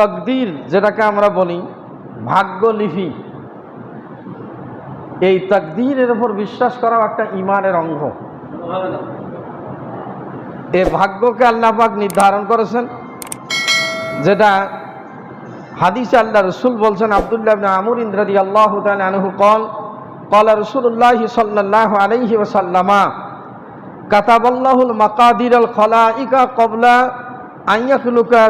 তকদির যেটাকে আমরা বলি ভাগ্যলিপি। এই তকদিরের ওপর বিশ্বাস করাও একটা ইমানের অঙ্গ। এ ভাগ্যকে আল্লাপাক নির্ধারণ করেছেন, যেটা হাদিস আল্লাহ রসুল বলছেন, আবদুল্লাহ আমর ইন্দ্রাদি আল্লাহ আনহু কল, কলা রসুল্লাহ সাল্লাহ আলহি ওসাল্লামা কাতাবল্লাহুল মাকাদির আল খলা ইকা কবলা আইয়াকুলুকা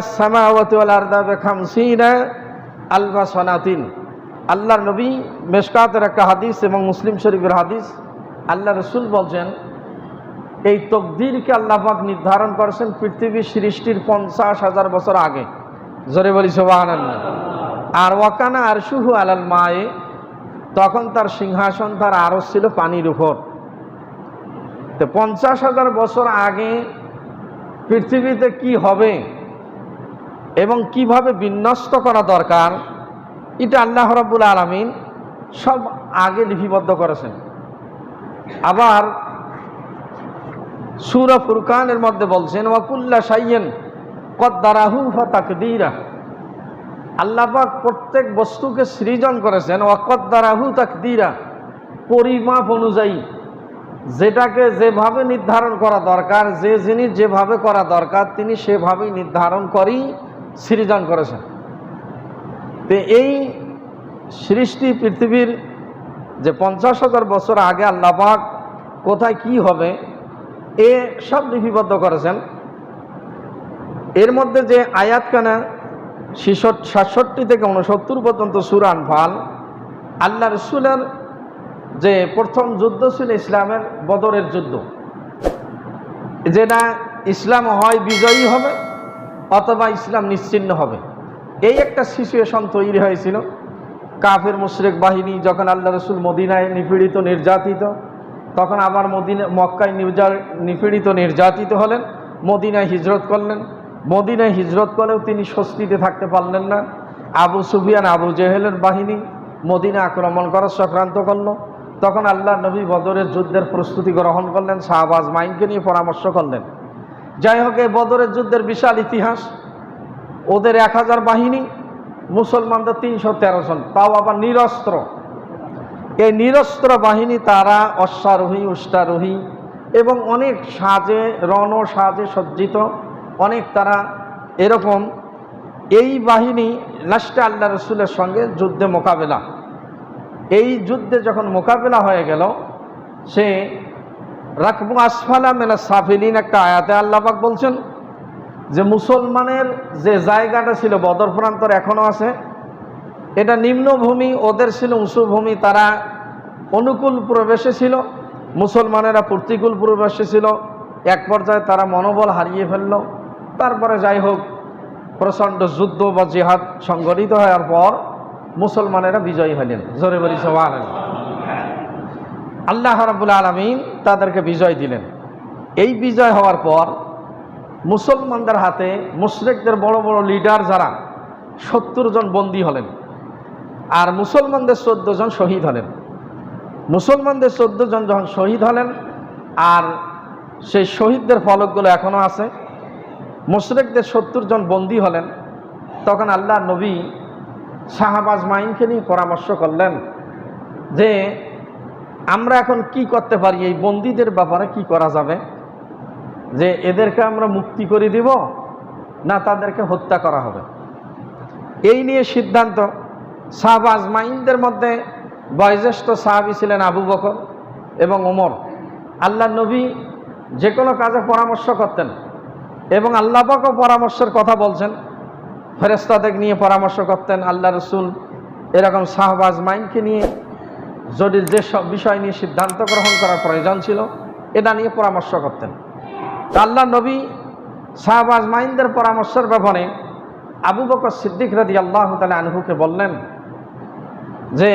আল্লাহর নবী মেশকাতের একটা হাদিস এবং মুসলিম শরীফের হাদিস। আল্লাহ রসুল বলছেন, এই তকদিরকে আল্লাহাক নির্ধারণ করেছেন পৃথিবীর সৃষ্টির পঞ্চাশ হাজার বছর আগে। জোরে বলি সোবাহান আর ওয়াকানা আর শুহু আলাল মায়ে, তখন তার সিংহাসন, তার আরস ছিল পানির উপর। তো পঞ্চাশ হাজার বছর আগে পৃথিবীতে কি হবে এবং কীভাবে বিন্যস্ত করা দরকার, এটা আল্লাহ রব্বুল আলমিন সব আগে লিপিবদ্ধ করেছেন। আবার সুরা ফুরকানের মধ্যে বলছেন ওয়াকুল্লা সাইয়েন কদ্দারাহু তাকদীরা। আল্লাপাক প্রত্যেক বস্তুকে সৃজন করেছেন ওয়াকদ্দারাহু তাকদীরা। পরিমাপ অনুযায়ী যেটাকে যেভাবে নির্ধারণ করা দরকার, যে জিনিস যেভাবে করা দরকার, তিনি সেভাবেই নির্ধারণ করেই সৃজন করেছেন। তো এই সৃষ্টি পৃথিবীর যে পঞ্চাশ হাজার বছর আগে আল্লাপাক কোথায় কি হবে, এ সব লিপিবদ্ধ করেছেন। এর মধ্যে যে আয়াতখানা সাতষট্টি থেকে উনসত্তর পর্যন্ত সুরান ফাল আল্লাহ রসুলের যে প্রথম যুদ্ধ ছিল ইসলামের বদরের যুদ্ধ। যে না ইসলাম হয় বিজয়ী হবে, অথবা ইসলাম নিশ্চিন্ন হবে। এই একটা সিচুয়েশন তৈরি হয়েছিল। কাফের মুশরেক বাহিনী যখন আল্লাহ রসুল মদিনায় নিপীড়িত, নির্যাতিত, তখন আবার মদিনা, মক্কায় নিপীড়িত, নির্যাতিত হলেন, মদিনায় হিজরত করলেন। মদিনায় হিজরত করেও তিনি স্বস্তিতে থাকতে পারলেন না। আবু সুফিয়ান, আবু জেহেলের বাহিনী মদিনা আক্রমণ করার চক্রান্ত করল। তখন আল্লাহ নবী বদরের যুদ্ধের প্রস্তুতি গ্রহণ করলেন, শাহবাজ মাইনকে নিয়ে পরামর্শ করলেন। যাই হোক, এই বদরের যুদ্ধের বিশাল ইতিহাস, ওদের এক হাজার বাহিনী, মুসলমানদের তিনশো তেরো জন, তাও আবার নিরস্ত্র। এই নিরস্ত্র বাহিনী তারা অশ্বারোহী, উষ্টারোহী এবং অনেক সাজে, রণ সাজে সজ্জিত, অনেক তারা এরকম। এই বাহিনী লাস্টে আল্লাহ রসুলের সঙ্গে যুদ্ধে মোকাবেলা। এই যুদ্ধে যখন মোকাবেলা হয়ে গেল, সে রাকবু আসফালা মেলা সাফিলিন একটা আয়াতে আল্লাপাক বলছেন যে, মুসলমানের যে জায়গাটা ছিল, বদর প্রান্তর এখনও আছে। এটা নিম্নভূমি, ওদের ছিল উঁচু ভূমি, তারা অনুকূল প্রবেশে ছিল। মুসলমানেরা প্রতিকূল প্রবেশে ছিল। এক পর্যায়ে তারা মনোবল হারিয়ে ফেলল। তারপরে যাই হোক, প্রচণ্ড যুদ্ধ বা জিহাদ সংগঠিত হওয়ার পর মুসলমানেরা বিজয়ী হলেন। জোরে বলি সবার আল্লাহ রাবুল আলমিন তাদেরকে বিজয় দিলেন। এই বিজয় হওয়ার পর মুসলমানদের হাতে মুশরেকদের বড় বড় লিডার যারা, সত্তর জন বন্দী হলেন। আর মুসলমানদের চোদ্দ জন শহীদ হলেন। মুসলমানদের চোদ্দ জন যখন শহীদ হলেন, আর সেই শহীদদের ফলকগুলো এখনও আছে, মুশরেকদের সত্তর জন বন্দী হলেন, তখন আল্লাহ নবী শাহবাজ মাইনকে নিয়ে পরামর্শ করলেন যে, আমরা এখন কি করতে পারি? এই বন্দীদের ব্যাপারে কি করা যাবে? যে, এদেরকে আমরা মুক্তি করে দিব না তাদেরকে হত্যা করা হবে? এই নিয়ে সিদ্ধান্ত শাহবাজ মাইনদের মধ্যে বয়োজ্যেষ্ঠ সাহাবি ছিলেন আবু বকর এবং ওমর। আল্লাহ নবী যে কোনো কাজে পরামর্শ করতেন এবং আল্লাপাকও পরামর্শের কথা বলছেন। ফেরেস্তাদের নিয়ে পরামর্শ করতেন আল্লাহ রসুল এরকম শাহবাজ মাইনকে নিয়ে। যদি যে সব বিষয় নিয়ে সিদ্ধান্ত গ্রহণ করার প্রয়োজন ছিল, এটা নিয়ে পরামর্শ করতেন। আল্লাহ নবী শাহবাজ মাইনদের পরামর্শের ব্যাপারে আবু বকর সিদ্দিক রাদি আল্লাহ তালা আনহুকে বললেন যে,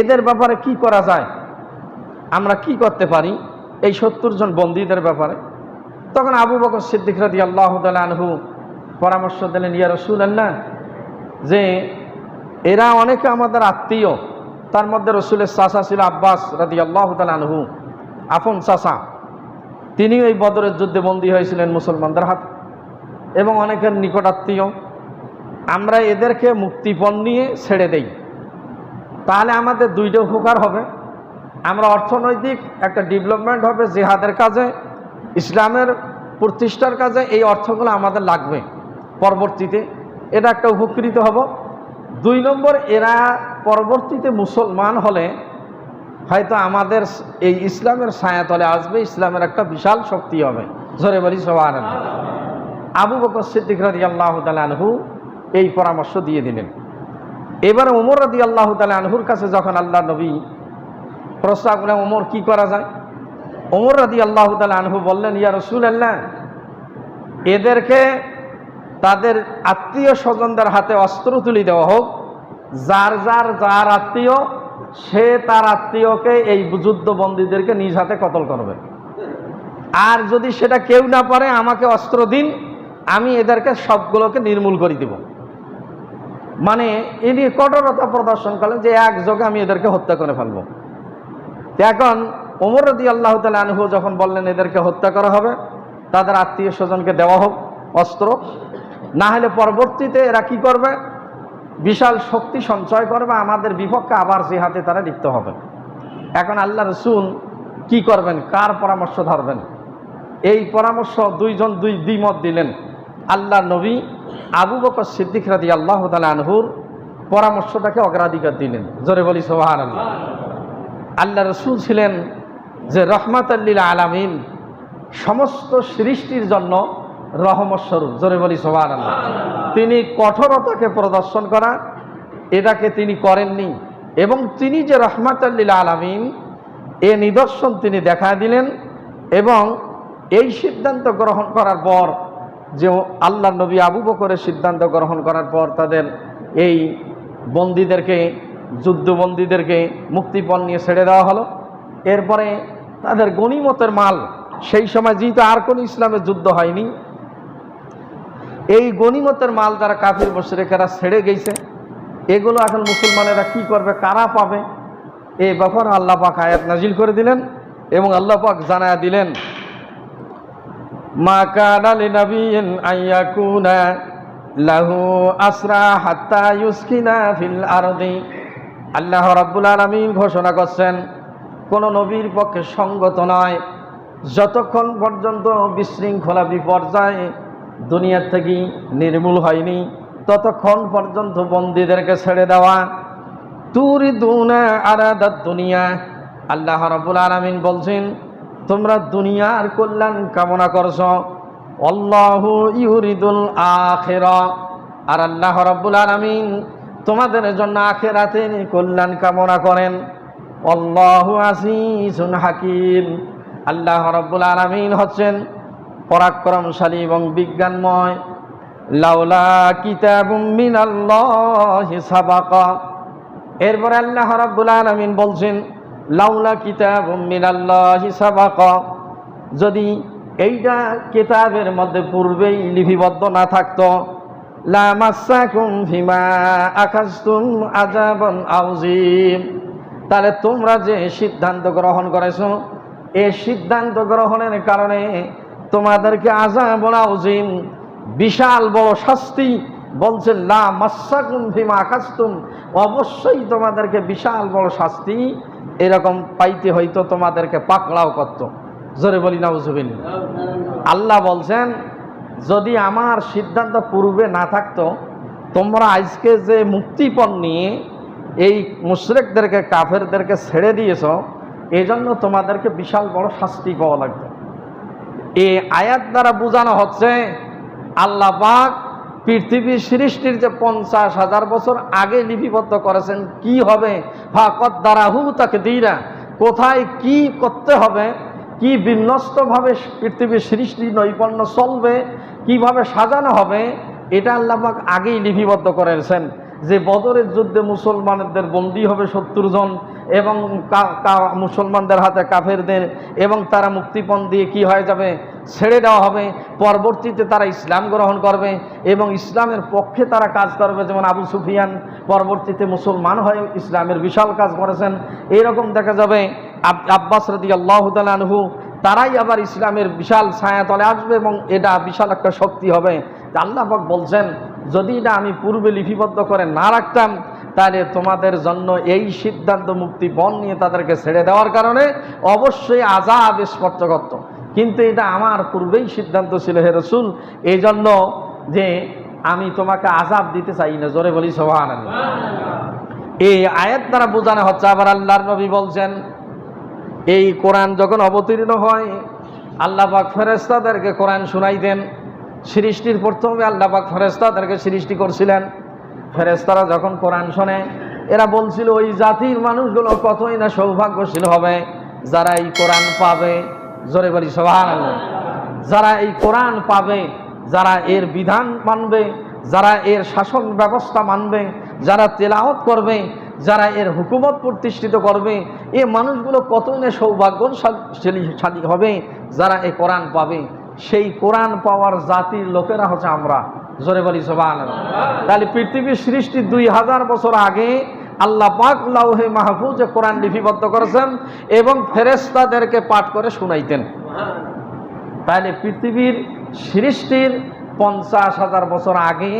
এদের ব্যাপারে কি করা যায়? আমরা কি করতে পারি এই সত্তর জন বন্দীদের ব্যাপারে? তখন আবু বকর সিদ্দিক রাদি আল্লাহ তালা আনহু পরামর্শ দিলেন, ইয়া রসুল আল্লাহ যে এরা অনেকে আমাদের আত্মীয়। তার মধ্যে রসুলের চাষা ছিল আব্বাস রাদি আল্লাহ আনহু। আফন চাষা তিনি ওই বদরের যুদ্ধে বন্দী হয়েছিলেন মুসলমানদের হাত। এবং অনেকের নিকটাত্মীয় আমরা এদেরকে মুক্তিপণ নিয়ে ছেড়ে দেই। তাহলে আমাদের দুইটা উপকার হবে। আমরা অর্থনৈতিক একটা ডেভেলপমেন্ট হবে, জেহাদের কাজে, ইসলামের প্রতিষ্ঠার কাজে, এই অর্থগুলো আমাদের লাগবে। পরবর্তীতে এটা একটা উপকৃত হব। দুই নম্বর, এরা পরবর্তীতে মুসলমান হলে হয়তো আমাদের এই ইসলামের ছায়াতলে আসবে, ইসলামের একটা বিশাল শক্তি হবে। জোরে বলি সবার আবু বকর সিদ্দিক রাজি আল্লাহ আনহু এই পরামর্শ দিয়ে দিলেন। এবার ওমর রাদি আল্লাহ তালা আনহুর কাছে যখন আল্লাহ নবী প্রস্তাব করলেন ওমর কি করা যায়? ওমর রাদি আল্লাহ তালা আনহু বললেন, ইয়া রসুল আল্লাহ এদেরকে তাদের আত্মীয় স্বজনদের হাতে অস্ত্র তুলি দেওয়া হোক, যার যার যার আত্মীয়, সে তার আত্মীয়কে এই যুদ্ধবন্দীদেরকে নিজ হাতে কতল করবে। আর যদি সেটা কেউ না পারে, আমাকে অস্ত্র দিন, আমি এদেরকে সবগুলোকে নির্মূল করে দিব। মানে ইনি কঠোরতা প্রদর্শন করলেন যে একযোগে আমি এদেরকে হত্যা করে ফেলব। এখন ওমর রদি আল্লাহ তালা আনহু যখন বললেন, এদেরকে হত্যা করা হবে, তাদের আত্মীয় স্বজনকে দেওয়া হোক অস্ত্র। না হলে পরবর্তীতে এরা কি করবে? বিশাল শক্তি সঞ্চয় করবে, আমাদের বিপক্ষে আবার জিহাদে তারা লিপ্ত হবে। এখন আল্লাহ রসুল কি করবেন? কার পরামর্শ ধরবেন? এই পরামর্শ দুইজন দুই দ্বিমত দিলেন। আল্লাহ নবী আবু বকর সিদ্দিক রাদি আল্লাহ আনহুর পরামর্শটাকে অগ্রাধিকার দিলেন। জোরে বলি সোহান আল্লাহ আল্লাহ রসুল ছিলেন যে রহমাত আল্লিল আলামিন সমস্ত সৃষ্টির জন্য রহমত স্বরূপ জোরে বলি সোহান আল্লাহ তিনি কঠোরতাকে প্রদর্শন করা, এটাকে তিনি করেননি। এবং তিনি যে রহমাত আল্লিল আলামিন, এ নিদর্শন তিনি দেখা দিলেন এবং এই সিদ্ধান্ত গ্রহণ করার পর, যে আল্লাহ নবী আবু বকরের সিদ্ধান্ত গ্রহণ করার পর তাদের এই বন্দীদেরকে যুদ্ধবন্দীদেরকে মুক্তিপণ নিয়ে ছেড়ে দেওয়া হলো। এরপরে তাদের গণিমতের মাল, সেই সময় যেহেতু আর কোনো ইসলামের যুদ্ধ হয়নি এই গণিমতের মাল যারা কাফির বসরেকেরা ছেড়ে গেছে। এগুলো এখন মুসলমানেরা কি করবে? কারা পাবে? এই ব্যাপারে আল্লাহ পাক আয়াত নাজিল করে দিলেন এবং আল্লাহ পাক জানায় দিলেন, মা কানা লিনাবিয়িন আইয়াকুনা লাহু আসরা হাত্তা ইউসকিনা ফিল আরদি। আল্লাহ রাব্বুল আলামিন ঘোষণা করছেন, কোন নবীর পক্ষে সঙ্গত নয়। যতক্ষণ পর্যন্ত বিশৃঙ্খলা বিপর্যয় দুনিয়ার থেকে নির্মূল হয়নি। ততক্ষণ পর্যন্ত বন্দীদেরকে ছেড়ে দেওয়া। তুরি দুনা আরাদাত দুনিয়া। আল্লাহ রাব্বুল আলামিন বলছেন, তোমরা দুনিয়ার কল্যাণ কামনা করছ। অল্লাহু ইউরিদুল আখের। আর আল্লাহ রাব্বুল আলামিন তোমাদের জন্য আখেরাতে কল্যাণ কামনা করেন। অল্লাহু আসিসুন হাকিম। আল্লাহ রাব্বুল আলামিন হচ্ছেন পরাক্রমশালী এবং বিজ্ঞানময়। লাউলা কিতাবুম মিনাল্লাহি সাবাকা। এরপরে আল্লাহ রাব্বুল আলামিন বলছেন, লাউলা কিতাব সাবাকা। যদি এইটা কিতাবের মধ্যে পূর্বেই লিপিবদ্ধ না থাকতো আজাবন আউজিম তাহলে তোমরা যে সিদ্ধান্ত গ্রহণ করেছ এই সিদ্ধান্ত গ্রহণের কারণে তোমাদেরকে আজাবন আউজিম বিশাল বড় শাস্তি বলছে লা মাসাকুম ফিমা আকাশতুম। অবশ্যই তোমাদেরকে বিশাল বড় শাস্তি এরকম পাইতে হয়তো তোমাদেরকে পাকড়াও করত। জোরে বলি না বুঝবেন আল্লাহ বলছেন, যদি আমার সিদ্ধান্ত পূর্বে না থাকতো, তোমরা আজকে যে মুক্তিপণ নিয়ে এই মুশরেকদেরকে, কাফেরদেরকে ছেড়ে দিয়েছ এই জন্য তোমাদেরকে বিশাল বড় শাস্তি পাওয়া লাগতো। এই আয়াত দ্বারা বোঝানো হচ্ছে আল্লাহ পাক পৃথিবীর সৃষ্টির যে পঞ্চাশ হাজার বছর আগে লিপিবদ্ধ করেছেন, কি হবে? ফাকত দ্বারা হু তাকে দিরা কোথায় কি করতে হবে? কি বিন্যস্তভাবে পৃথিবীর সৃষ্টি নৈপুণ্য চলবে? কীভাবে সাজানো হবে? এটা আল্লাহ পাক আগেই লিপিবদ্ধ করেছেন। যে বদরের যুদ্ধে মুসলমানদের বন্দী হবে সত্তর জন এবং মুসলমানদের হাতে কাফেরদের এবং তারা মুক্তিপণ দিয়ে কি হয়ে যাবে? ছেড়ে দেওয়া হবে। পরবর্তীতে তারা ইসলাম গ্রহণ করবে এবং ইসলামের পক্ষে তারা কাজ করবে। যেমন আবু সুফিয়ান পরবর্তীতে মুসলমান হয়ে ইসলামের বিশাল কাজ করেছেন। এরকম দেখা যাবে আব্বাস রদি আল্লাহ তারাই আবার ইসলামের বিশাল ছায়া তলে আসবে এবং এটা বিশাল একটা শক্তি হবে। তা আল্লাহ পাক বলছেন যদি এটা আমি পূর্বে লিপিবদ্ধ করে না রাখতাম তাহলে তোমাদের জন্য এই সিদ্ধান্ত মুক্তি বন নিয়ে তাদেরকে ছেড়ে দেওয়ার কারণে অবশ্যই আজাব স্পর্শ করত কিন্তু এটা আমার পূর্বেই সিদ্ধান্ত ছিল হে রসুল এই জন্য যে আমি তোমাকে আজাব দিতে চাই না জোরে বলি সোহান এই আয়াত দ্বারা বোঝানো হচ্ছে আবার আল্লাহর নবী বলছেন এই কোরআন যখন অবতীর্ণ হয় আল্লাহ পাক ফেরেস্তাদেরকে কোরআন শুনাইতেন। সৃষ্টির প্রথমে আল্লাহ পাক ফেরেস্তাদেরকে সৃষ্টি করছিলেন। ফেরেস্তারা যখন কোরআন শোনে, এরা বলছিল, ওই জাতির মানুষগুলো কতই না সৌভাগ্যশীল হবে, যারা এই কোরআন পাবে। জোরে বলি সবার যারা এই কোরআন পাবে, যারা এর বিধান মানবে, যারা এর শাসন ব্যবস্থা মানবে, যারা তেলাওয়াত করবে, যারা এর হুকুমত প্রতিষ্ঠিত করবে, এ মানুষগুলো কতই না সৌভাগ্যশালী হবে, যারা এই কোরআন পাবে। সেই কোরআন পাওয়ার জাতির লোকেরা হচ্ছে আমরা। জোরে বলি সবান তাহলে পৃথিবীর সৃষ্টি দুই হাজার বছর আগে আল্লাহ পাক লাউহে মাহফুজে কোরআন লিপিবদ্ধ করেছেন এবং ফেরেস্তাদেরকে পাঠ করে শুনাইতেন। তাহলে পৃথিবীর সৃষ্টির পঞ্চাশ হাজার বছর আগে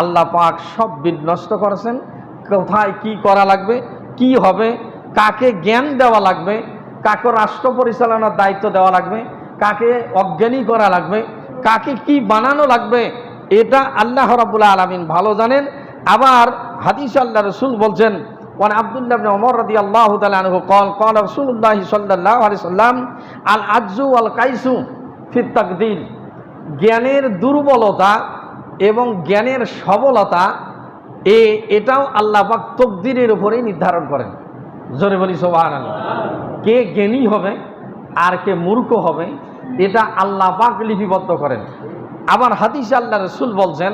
আল্লাহ পাক সব বিনষ্ট করেছেন। কোথায় কি করা লাগবে, কি হবে, কাকে জ্ঞান দেওয়া লাগবে, কাকে রাষ্ট্র পরিচালনার দায়িত্ব দেওয়া লাগবে কাকে অজ্ঞানী করা লাগবে, কাকে কি বানানো লাগবে, এটা আল্লাহ রাবুল্লাহ আলমিন ভালো জানেন। আবার হাদিস আল্লাহ রসুল বলছেন, ওয়ান আবদুল্লাহ ওমর রদি আল্লাহ কল কল রসুল্লাহ সাল্লাম, আল আজু আল কাইসু ফিত্তাকদিন জ্ঞানের দুর্বলতা এবং জ্ঞানের সবলতা, এ, এটাও আল্লাহ আল্লাপাক তকদিরের উপরেই নির্ধারণ করেন। জোরে বলি সোবাহ কে জ্ঞানী হবে আর কে মূর্খ হবে এটা আল্লাহ পাক লিপিবদ্ধ করেন। আবার হাদিসে আল্লাহ রসুল বলছেন,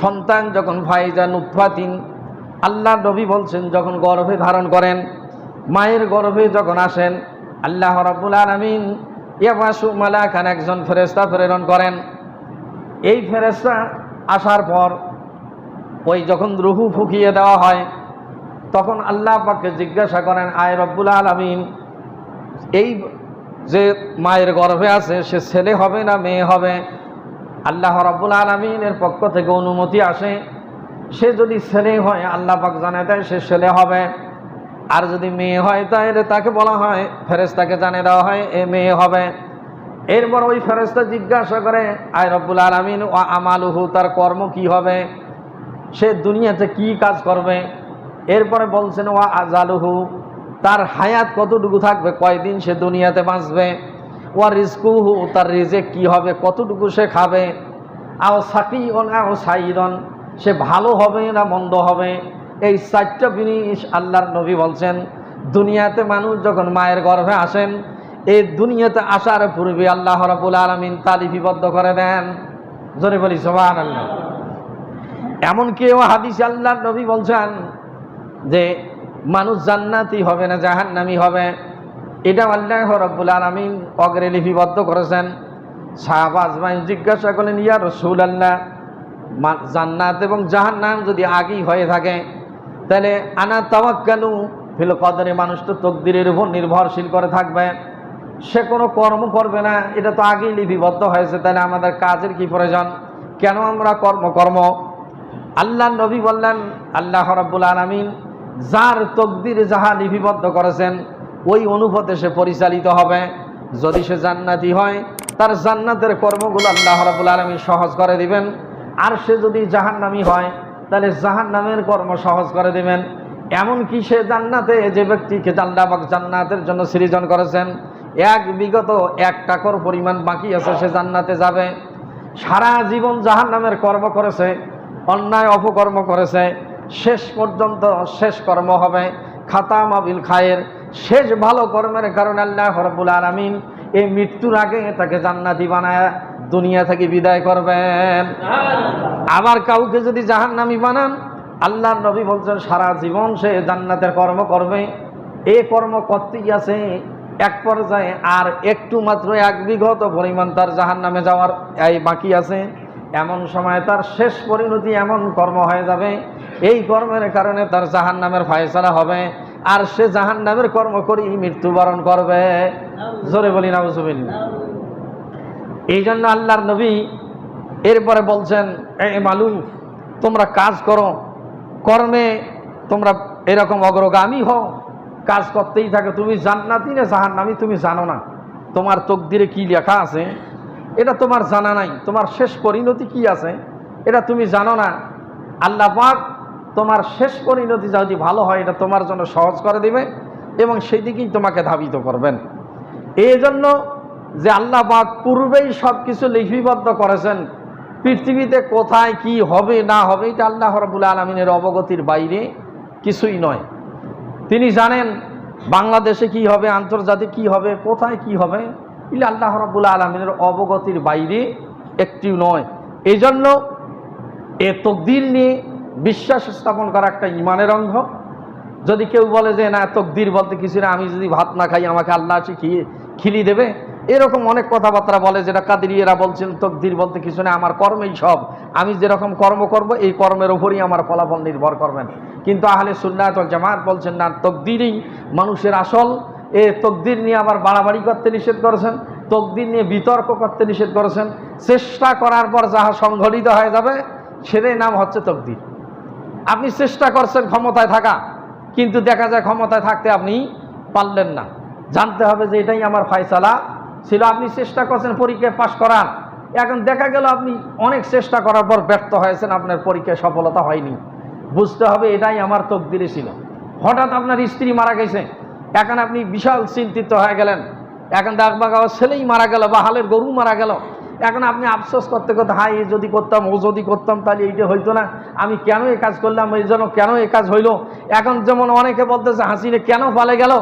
সন্তান যখন ভাইজান উৎপাতিন আল্লাহ নবী বলছেন, যখন গর্ভে ধারণ করেন, মায়ের গর্ভে যখন আসেন, আল্লাহ রাব্বুল আলামিন মালা খান একজন ফেরেশতা প্রেরণ করেন। এই ফেরেশতা আসার পর ওই যখন রুহু ফুকিয়ে দেওয়া হয়, তখন আল্লাহ পাককে জিজ্ঞাসা করেন, আয় রব্বুল আলামিন, এই যে মায়ের গর্ভে আছে, সে ছেলে হবে না, মেয়ে হবে? আল্লাহ রাব্বুল আলমিনের পক্ষ থেকে অনুমতি আসে, সে যদি ছেলে হয়, আল্লাহ পাক জানে দেয় সে ছেলে হবে। আর যদি মেয়ে হয়, তাহলে তাকে বলা হয় ফেরেস্তাকে জানিয়ে দেওয়া হয়, এ মেয়ে হবে। এরপর ওই ফেরেস্তা জিজ্ঞাসা করে, আয় রব্বুল আলমিন ও আমালুহু, তার কর্ম কি হবে? সে দুনিয়াতে কি কাজ করবে? এরপরে বলছেন ও আজালুহু তার হায়াত কতটুকু থাকবে? কয়দিন সে দুনিয়াতে বাঁচবে? ও রিস্কুহু তার রিজেক কি হবে? কতটুকু সে খাবে? আও সাকি আও সাইদন, সে ভালো হবে না মন্দ হবে? এই চারটা জিনিস আল্লাহর নবী বলছেন, দুনিয়াতে মানুষ যখন মায়ের গর্ভে আসেন, এই দুনিয়াতে আসার পূর্বে আল্লাহ রাবুল আলমিন তালিফিবদ্ধ করে দেন। জোরে বলি সোহান আল্লাহ এমন কেউ হাদিস আল্লাহর নবী বলছেন যে মানুষ জান্নাতি হবে না জাহান্নামি হবে। এটা আল্লাহ রব্বুল আলমিন অগ্রে লিপিবদ্ধ করেছেন। শাহবাজ জিজ্ঞাসা করলেন, ইয়া রসুল আল্লাহ জান্নাত এবং জাহান্নাম যদি আগেই হয়ে থাকে, তাহলে আনা তাওয়াক্কালু? ফিল কদরে মানুষ তো তকদিরের উপর নির্ভরশীল করে থাকবে। সে কোনো কর্ম করবে না, এটা তো আগেই লিপিবদ্ধ হয়েছে, তাহলে আমাদের কাজের কি প্রয়োজন? কেন আমরা কর্ম কর্ম আল্লাহ নবী বললেন, আল্লাহ রাব্বুল আলামিন যার তকদির যাহা লিপিবদ্ধ করেছেন, ওই অনুভূতে সে পরিচালিত হবে। যদি সে জান্নাতি হয়, তার জান্নাতের কর্মগুলো আল্লাহ রাব্বুল আলামিন সহজ করে দিবেন। আর সে যদি জাহান্নামী হয়, তাহলে জাহান্নামের কর্ম সহজ করে দিবেন। এমনকি সে জান্নাতে যে ব্যক্তিকে পাক জান্নাতের জন্য সৃজন করেছেন, এক বিগত এক টাকর পরিমাণ বাকি আছে, সে জান্নাতে যাবে। সারা জীবন জাহান নামের কর্ম করেছে, অন্যায় অপকর্ম করেছে শেষ পর্যন্ত শেষ কর্ম হবে। খাতাম আবিল খায়ের। শেষ ভালো কর্মের কারণে আল্লাহ রব্বুল আলমিন এই মৃত্যুর আগে তাকে জান্নাতি বানায়, দুনিয়া থেকে বিদায় করবেন। আবার কাউকে যদি জাহান্নামি বানান, আল্লাহর নবী বলছেন, সারা জীবন সে জান্নাতের কর্ম করবে। এ কর্ম করতেই আছে। এক পর্যায়ে আর একটু মাত্র এক বিঘত পরিমাণ তার জাহান নামে যাওয়ার এই বাকি আছে। এমন সময় তার শেষ পরিণতি এমন কর্ম হয়ে যাবে। এই কর্মের কারণে তার জাহান নামের ফায়সালা হবে। আর সে জাহান নামের কর্ম করেই মৃত্যুবরণ করবে। জোরে বলি না বুঝবেন এই জন্য আল্লাহর নবী এরপরে বলছেন, এ মালু, তোমরা কাজ করো। কর্মে তোমরা এরকম অগ্রগামী হও। কাজ করতেই থাকে। তুমি জান্নাতি না জাহান্নামি, তুমি জানো না। তোমার তকদিরে কি লেখা আছে? এটা তোমার জানা নাই। তোমার শেষ পরিণতি কি আছে? এটা তুমি জানো না। আল্লাহ পাক তোমার শেষ পরিণতি যদি ভালো হয়, এটা তোমার জন্য সহজ করে দেবে এবং সেই দিকেই তোমাকে ধাবিত করবেন। এই জন্য যে আল্লাহ পাক পূর্বেই সব কিছু লিপিবদ্ধ করেছেন, পৃথিবীতে কোথায় কি হবে, না হবে, এটা আল্লাহ রবুল আলমিনের অবগতির বাইরে কিছুই নয়। তিনি জানেন বাংলাদেশে কি হবে, আন্তর্জাতিক কি হবে, কোথায় কি হবে। এটা আল্লাহ রবুল আলমিনের অবগতির বাইরে একটিও নয়। এই জন্য এ তকদির নিয়ে বিশ্বাস স্থাপন করা একটা ইমানের অঙ্গ। যদি কেউ বলে যে, না, তকদির বলতে কিছু না, আমি যদি ভাত না খাই, আমাকে আল্লাহ আছে, কি, খিলি দেবে? এরকম অনেক কথাবার্তা বলে, যেটা কাদিরিয়েরা বলছেন, তকদির বলতে কিছু না, আমার কর্মেই সব। আমি যেরকম কর্ম করব, এই কর্মের ওপরই আমার ফলাফল নির্ভর করবেন কিন্তু আহলে সুন্নাত জামাত বলছেন, না, তকদিরই মানুষের আসল এ তকদির নিয়ে আবার বাড়াবাড়ি করতে নিষেধ করেছেন, তকদির নিয়ে বিতর্ক করতে নিষেধ করেছেন, চেষ্টা করার পর যাহা সংঘটিত হয়ে যাবে সেটাই নাম হচ্ছে তকদির। আপনি চেষ্টা করছেন ক্ষমতায় থাকা, কিন্তু দেখা যায় ক্ষমতায় থাকতে আপনি পারলেন না। জানতে হবে যে এটাই আমার ফায়সালা। ছিল আপনি চেষ্টা করছেন পরীক্ষায় পাশ করার, এখন দেখা গেল আপনি অনেক চেষ্টা করার পর ব্যর্থ হয়েছেন, আপনার পরীক্ষায় সফলতা হয়নি। বুঝতে হবে এটাই আমার তকদিরে ছিল। হঠাৎ আপনার স্ত্রী মারা গেছে এখন আপনি বিশাল চিন্তিত হয়ে গেলেন। এখন দেখবা ছেলেই মারা গেল বা হালের গরু মারা গেল। এখন আপনি আফসোস করতে করতে হাই এ যদি করতাম, ও যদি করতাম, তাহলে এইটা হইতো না। আমি কেন এই কাজ করলাম? এই জন্য কেন এই কাজ হইল? এখন যেমন অনেকে বলতেছে হাসিনে কেন পালে গেল?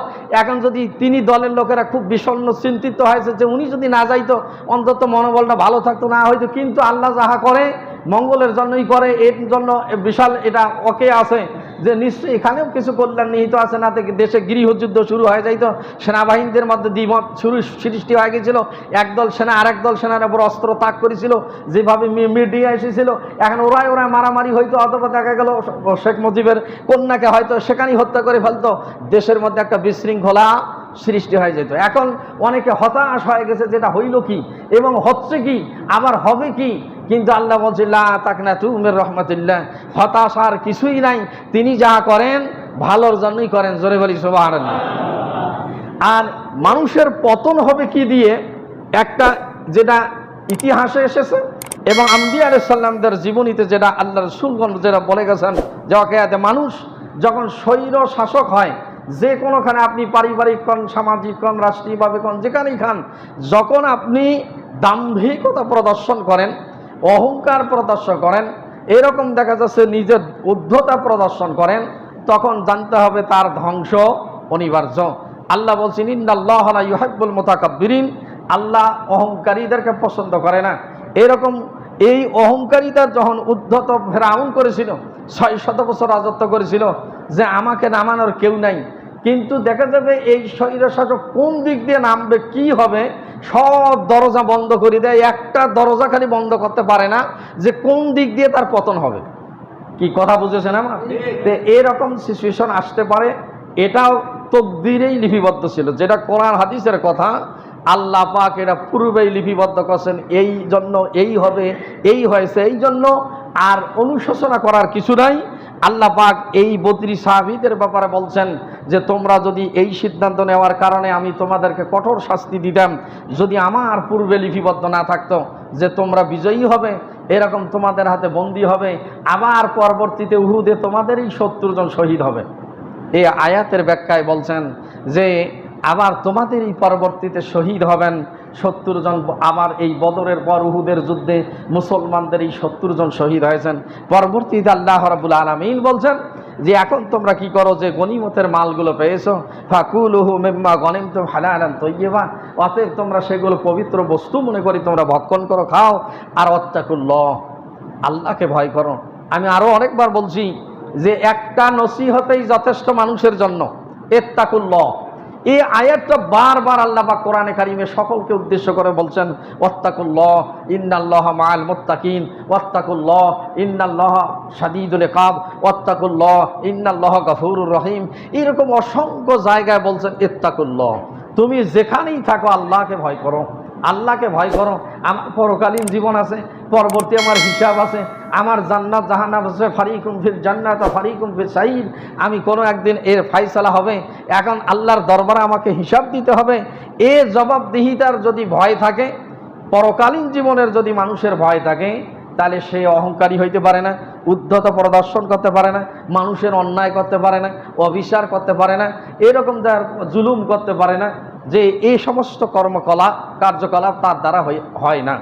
এখন যদি তিনি দলের লোকেরা খুব বিষণ্ণ, চিন্তিত হয়েছে যে উনি যদি না যাইতো, অন্তত মনোবলটা ভালো থাকতো না হয়তো কিন্তু আল্লাহ যাহা করে মঙ্গলের জন্যই করে, এর জন্য বিশাল এটা ওকে আছে যে নিশ্চয়ই এখানেও কিছু কল্যাণ নিহিত আছে না থেকে দেশে গৃহযুদ্ধ শুরু হয়ে যাইত সেনাবাহিনীদের মধ্যে দ্বিমত শুরু সৃষ্টি হয়ে গেছিল। একদল সেনা, আরেক দল সেনার উপর অস্ত্র তাক করেছিল, যেভাবে মিডিয়া এসেছিল। এখন ওরাই ওরাই মারামারি হয়তো, অথবা দেখা গেল শেখ মুজিবের কন্যাকে হয়তো সেখানেই হত্যা করে ফেলতো। দেশের মধ্যে একটা বিশৃঙ্খলা সৃষ্টি হয়ে যেত। এখন অনেকে হতাশ হয়ে গেছে, যেটা হইল কি? এবং হচ্ছে কি? আবার হবে কি? কিন্তু আল্লাহ বলছে, লা তাকনা তুমের রহমতুল্লাহ। হতাশার কিছুই নাই। তিনি যা করেন, ভালোর জন্যই করেন। জোরে বলি সোবাহ আর মানুষের পতন হবে কি দিয়ে? একটা যেটা ইতিহাসে এসেছে এবং আম্বিয়া সাল্লামদের জীবনীতে যেটা আল্লাহ রসুলগণ যেটা বলে গেছেন যে অকেয়াতে মানুষ যখন স্বৈর শাসক হয়, যে কোনোখানে আপনি পারিবারিক কন সামাজিক কন রাষ্ট্রীয়ভাবে কন যেখানেই খান, যখন আপনি দাম্ভিকতা প্রদর্শন করেন অহংকার প্রদর্শন করেন। এরকম দেখা যাচ্ছে নিজের উদ্ধতা প্রদর্শন করেন, তখন জানতে হবে তার ধ্বংস অনিবার্য। আল্লাহ বলছেন ইন্দাল্লাহ ইউহাব্বুল মোতাকাব্বিরিন। আল্লাহ অহংকারীদেরকে পছন্দ করে না। এরকম এই অহংকারিতার যখন উদ্ধত ফেরাউন করেছিল, ছয় শত বছর রাজত্ব করেছিল, যে আমাকে নামানোর কেউ নাই কিন্তু দেখা যাবে এই স্বৈরশাসক কোন দিক দিয়ে নামবে, কি হবে? সব দরজা বন্ধ করে দেয়। একটা দরজা খালি বন্ধ করতে পারে না যে কোন দিক দিয়ে তার পতন হবে। কি কথা বুঝেছেন আমার? তো এরকম সিচুয়েশন আসতে পারে। এটাও তকদিরেই লিপিবদ্ধ ছিল। যেটা কোরআন হাদিসের কথা, আল্লাহ পাক এটা পূর্বেই লিপিবদ্ধ করছেন, এই জন্য এই হবে, এই হয়েছে, এই জন্য। আর অনুশোচনা করার কিছু নাই। আল্লাহ পাক এই বদ্রি সাহাবিদের ব্যাপারে বলছেন যে তোমরা যদি এই সিদ্ধান্ত নেওয়ার কারণে আমি তোমাদেরকে কঠোর শাস্তি দিতাম, যদি আমার পূর্বে লিপিবদ্ধ না থাকতো যে তোমরা বিজয়ী হবে, এরকম তোমাদের হাতে বন্দি হবে, আবার পরবর্তীতে উহুদে তোমাদেরই সত্তর জন শহীদ হবে। এই আয়াতের ব্যাখ্যায় বলছেন যে, আবার তোমাদেরই পরবর্তীতে শহীদ হবেন সত্তর জন আবার এই বদরের পর উহুদের যুদ্ধে মুসলমানদের এই সত্তর জন শহীদ হয়েছেন। পরবর্তীতে আল্লাহ রাবুল আলমিন বলছেন যে, এখন তোমরা কি করো যে গনিমতের মালগুলো পেয়েছ? ফাকুল উহু মেম্মা গনিম তো হালান তৈবা অতএব তোমরা সেগুলো পবিত্র বস্তু মনে করি, তোমরা ভক্ষণ করো, খাও। আর অত্যাকুল্ল আল্লাহকে ভয় করো। আমি আরও অনেকবার বলছি যে, একটা নসিহতেই যথেষ্ট মানুষের জন্য। এত্তাকুল্লাহ এই আয়াতটা বারবার আল্লাহ বা কোরআনে কারিমে সকলকে উদ্দেশ্য করে বলছেন ওত্তাকুল্লাহ ইন্নাল্লাহ মাল মোত্তাকিন ওত্তাকুল্লাহ ইন্নাল্লাহ সাদিদুল কাব ওত্তাকুল্লাহ ইন্নাল্লাহ গফুরুর রহিম। এরকম অসংখ্য জায়গায় বলছেন, ইত্তাকুল্লাহ, তুমি যেখানেই থাকো আল্লাহকে ভয় করো, আল্লাহকে ভয় করো। আমার পরকালীন জীবন আছে, পরবর্তী আমার হিসাব আছে আমার জান্নাত, জাহান্নাম আছে ফারিকুম ফির জান্নাত ফারিকুম ফির সাইদ আমি কোনো একদিন এর ফাইসালা হবে। এখন আল্লাহর দরবারে আমাকে হিসাব দিতে হবে। এ জবাবদিহিতার যদি ভয় থাকে, পরকালীন জীবনের যদি মানুষের ভয় থাকে, তাহলে সে অহংকারী হইতে পারে না, উদ্ধত প্রদর্শন করতে পারে না, মানুষের অন্যায় করতে পারে না, অবিচার করতে পারে না, এরকম যার জুলুম করতে পারে না, যে এই সমস্ত কর্মকলাপ কার্যকলাপ তার দ্বারা হয় না।